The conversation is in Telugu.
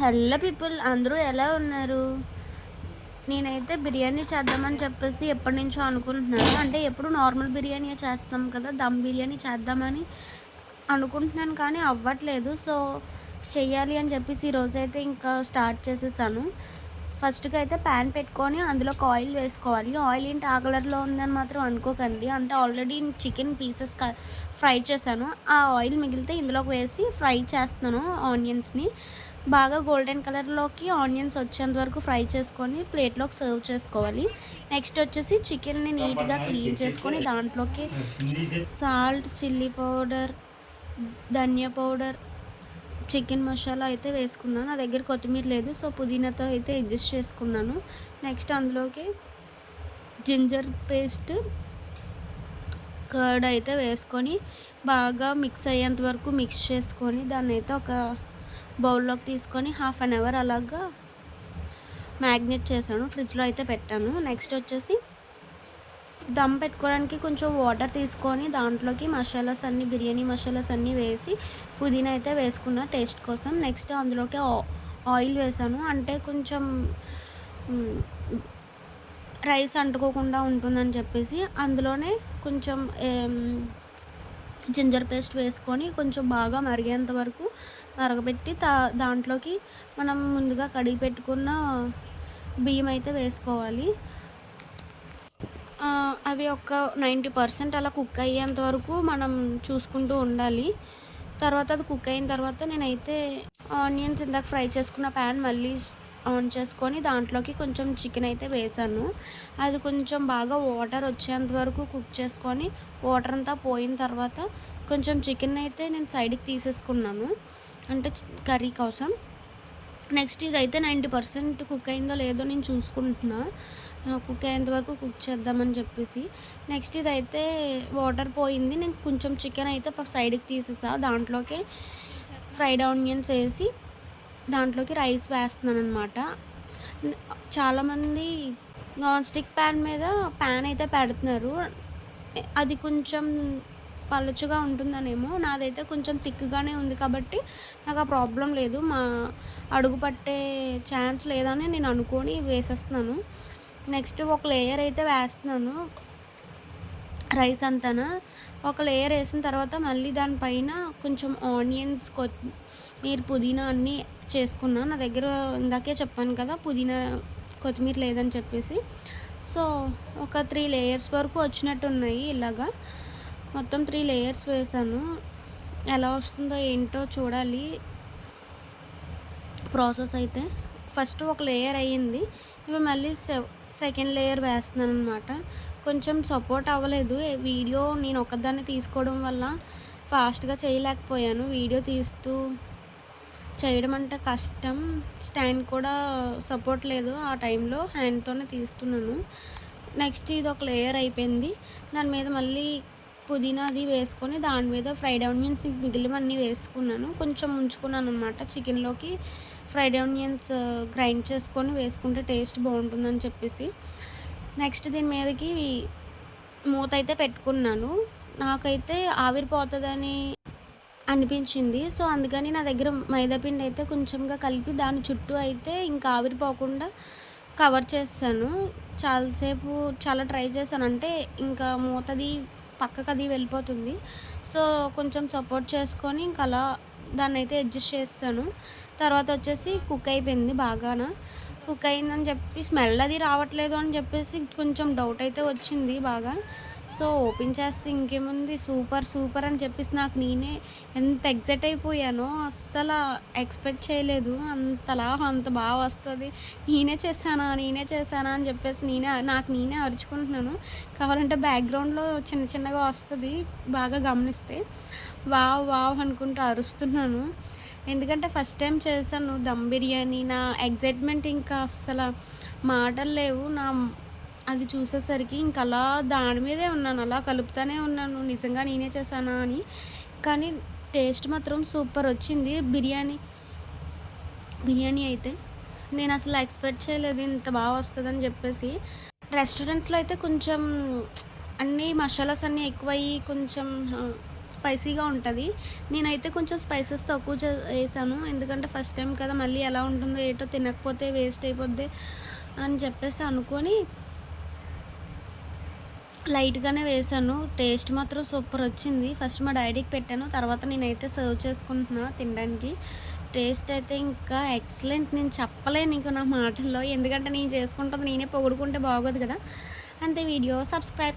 హలో పీపుల్ అందరూ ఎలా ఉన్నారు? నేనైతే బిర్యానీ చేద్దామని చెప్పేసి ఎప్పటి నుంచో అనుకుంటున్నాను. అంటే ఎప్పుడు నార్మల్ బిర్యానీ చేస్తాం కదా దమ్ బిర్యానీ చేద్దామని అనుకుంటున్నాను కానీ అవ్వట్లేదు. సో చెయ్యాలి అని చెప్పేసి ఈరోజైతే ఇంకా స్టార్ట్ చేసేసాను. ఫస్ట్గా అయితే ప్యాన్ పెట్టుకొని అందులో ఆయిల్ వేసుకోవాలి. ఆయిల్ ఏంటి ఆ కలర్లో ఉందని మాత్రం అనుకోకండి. అంటే ఆల్రెడీ చికెన్ పీసెస్ ఫ్రై చేశాను. ఆ ఆయిల్ మిగిలితే ఇందులోకి వేసి ఫ్రై చేస్తున్నాను ఆనియన్స్ని. బాగా గోల్డెన్ కలర్లోకి ఆనియన్స్ వచ్చేంత వరకు ఫ్రై చేసుకొని ప్లేట్లోకి సర్వ్ చేసుకోవాలి. నెక్స్ట్ వచ్చేసి చికెన్ని నీట్గా క్లీన్ చేసుకొని దాంట్లోకి సాల్ట్ చిల్లీ పౌడర్ ధనియా పౌడర్ చికెన్ మసాలా అయితే వేసుకున్నాను. నా దగ్గర కొత్తిమీర లేదు సో పుదీనాతో అయితే అడ్జస్ట్ చేసుకున్నాను. నెక్స్ట్ అందులోకి జింజర్ పేస్ట్ కర్డ్ అయితే వేసుకొని బాగా మిక్స్ అయ్యేంత వరకు మిక్స్ చేసుకొని దాన్ని అయితే ఒక బౌల్లోకి తీసుకొని హాఫ్ అన్ అవర్ అలాగా మ్యాగ్నేట్ చేశాను. ఫ్రిడ్జ్లో అయితే పెట్టాను. నెక్స్ట్ వచ్చేసి దమ్ పెట్టుకోవడానికి కొంచెం వాటర్ తీసుకొని దాంట్లోకి మసాలాస్ అన్నీ బిర్యానీ మసాలాస్ అన్నీ వేసి పుదీనా అయితే వేసుకున్న టేస్ట్ కోసం. నెక్స్ట్ అందులోకి ఆయిల్ వేసాను అంటే కొంచెం రైస్ అంటుకోకుండా ఉంటుందని చెప్పేసి అందులోనే కొంచెం జింజర్ పేస్ట్ వేసుకొని కొంచెం బాగా మరిగేంత వరకు మరగబెట్టి తా దాంట్లోకి మనం ముందుగా కడిగి పెట్టుకున్న బియ్యం అయితే వేసుకోవాలి. అవి ఒక నైంటీ పర్సెంట్ అలా కుక్ అయ్యేంత వరకు మనం చూసుకుంటూ ఉండాలి. తర్వాత అది కుక్ అయిన తర్వాత నేనైతే ఆనియన్స్ ఇందాక ఫ్రై చేసుకున్న ప్యాన్ మళ్ళీ ఆన్ చేసుకొని దాంట్లోకి కొంచెం చికెన్ అయితే వేసాను. అది కొంచెం బాగా వాటర్ వచ్చేంత వరకు కుక్ చేసుకొని వాటర్ అంతా పోయిన తర్వాత కొంచెం చికెన్ అయితే నేను సైడ్కి తీసేసుకున్నాను. అంటే కర్రీ కోసం. నెక్స్ట్ ఇదైతే నైంటీ పర్సెంట్ కుక్ అయిందో లేదో నేను చూసుకుంటున్నా. కుక్ అయ్యేంత వరకు కుక్ చేద్దామని చెప్పేసి. నెక్స్ట్ ఇదైతే వాటర్ పోయింది. నేను కొంచెం చికెన్ అయితే సైడ్కి తీసేసా. దాంట్లోకి ఫ్రైడ్ ఆనియన్స్ వేసి దాంట్లోకి రైస్ వేస్తున్నాను అనమాట చాలామంది నాన్ స్టిక్ ప్యాన్ మీద ప్యాన్ అయితే పెడుతున్నారు. అది కొంచెం పలుచుగా ఉంటుందనేమో. నాదైతే కొంచెం థిక్గానే ఉంది కాబట్టి నాకు ఆ ప్రాబ్లం లేదు. మా అడుగు పట్టే ఛాన్స్ లేదని నేను అనుకొని వేసేస్తున్నాను. నెక్స్ట్ ఒక లేయర్ అయితే వేస్తున్నాను. రైస్ అంతా ఒక లేయర్ వేసిన తర్వాత మళ్ళీ దానిపైన కొంచెం ఆనియన్స్ కొత్తిమీర పుదీనా అన్నీ చేసుకున్నాను నా దగ్గర ఇందాకే చెప్పాను కదా పుదీనా కొత్తిమీర లేదని చెప్పేసి. సో ఒక త్రీ లేయర్స్ వరకు వచ్చినట్టు ఉన్నాయి ఇలాగా. మొత్తం త్రీ లేయర్స్ వేసాను. ఎలా వస్తుందో ఏంటో చూడాలి. ప్రాసెస్ అయితే ఫస్ట్ ఒక లేయర్ అయ్యింది. ఇవి మళ్ళీ సెకండ్ లేయర్ వేస్తున్నాను అనమాట కొంచెం సపోర్ట్ అవ్వలేదు. వీడియో నేను ఒకదాన్ని తీసుకోవడం వల్ల ఫాస్ట్గా చేయలేకపోయాను. వీడియో తీస్తూ చేయడం అంటే కష్టం. స్టాండ్ కూడా సపోర్ట్ లేదు. ఆ టైంలో హ్యాండ్తోనే తీస్తున్నాను. నెక్స్ట్ ఇది ఒక లేయర్ అయిపోయింది. దాని మీద మళ్ళీ పుదీనా అది వేసుకొని దాని మీద ఫ్రైడ్ ఆనియన్స్ మిగిలినవన్నీ వేసుకున్నాను. కొంచెం ఉంచుకున్నాను అనమాట చికెన్లోకి ఫ్రైడ్ ఆనియన్స్ గ్రైండ్ చేసుకొని వేసుకుంటే టేస్ట్ బాగుంటుందని చెప్పేసి. నెక్స్ట్ దీని మీదకి మూత అయితే పెట్టుకున్నాను. నాకైతే ఆవిరిపోతుందని అనిపించింది. సో అందుకని నా దగ్గర మైదాపిండి అయితే కొంచెంగా కలిపి దాని చుట్టూ అయితే ఇంకా ఆవిరిపోకుండా కవర్ చేస్తాను. చాలాసేపు చాలా ట్రై చేశాను. అంటే ఇంకా మూతది పక్కకు అది వెళ్ళిపోతుంది. సో కొంచెం సపోర్ట్ చేసుకొని ఇంకా అలా దాన్ని అయితే అడ్జస్ట్ చేస్తాను. తర్వాత వచ్చేసి కుక్ అయిపోయింది బాగాన. కుక్ అయిందని చెప్పి స్మెల్ అది రావట్లేదు అని చెప్పేసి కొంచెం డౌట్ అయితే వచ్చింది బాగా. సో ఓపెన్ చేస్తే ఇంకేముంది? సూపర్ సూపర్ అని చెప్పేసి నాకు నేనే ఎంత ఎగ్జైట్ అయిపోయానో అస్సలు ఎక్స్పెక్ట్ చేయలేదు. అంతలా అంత బాగా వస్తుంది. నేనే చేశానా నేనే చేశానా అని చెప్పేసి నేనే నాకు నేనే అరుచుకుంటున్నాను. కావాలంటే బ్యాక్గ్రౌండ్లో చిన్న చిన్నగా వస్తుంది బాగా గమనిస్తే. వావ్ వావ్ అనుకుంటూ అరుస్తున్నాను. ఎందుకంటే ఫస్ట్ టైం చేశాను దమ్ బిర్యానీ. నా ఎగ్జైట్మెంట్ ఇంకా అస్సలు మాటలు లేవు. నా అది చూసేసరికి ఇంక అలా దాని మీదే ఉన్నాను అలా కలుపుతానే ఉన్నాను. నిజంగా నేనే చేశానా అని. కానీ టేస్ట్ మాత్రం సూపర్ వచ్చింది. బిర్యానీ బిర్యానీ అయితే నేను అసలు ఎక్స్పెక్ట్ చేయలేదు ఇంత బాగా వస్తుందని చెప్పేసి. రెస్టారెంట్స్లో అయితే కొంచెం అన్నీ మసాలాస్ అన్నీ ఎక్కువయ్యి కొంచెం స్పైసీగా ఉంటుంది. నేనైతే కొంచెం స్పైసెస్ తక్కువ చే వేసాను. ఎందుకంటే ఫస్ట్ టైం కదా మళ్ళీ ఎలా ఉంటుందో ఏటో తినకపోతే వేస్ట్ అయిపోద్ది అని చెప్పేసి అనుకొని లైట్గానే వేసాను టేస్ట్ మాత్రం సూపర్ వచ్చింది. ఫస్ట్ మా డాడీకి పెట్టాను. తర్వాత నేనైతే సర్వ్ చేసుకుంటున్నా తినడానికి. టేస్ట్ అయితే ఇంకా ఎక్సలెంట్. నేను చెప్పలేను ఇంక నా మాటల్లో. ఎందుకంటే నేను చేసుకుంటుంది నేనే పొగుడుకుంటే బాగోదు కదా. అంతే వీడియో. సబ్స్క్రైబ్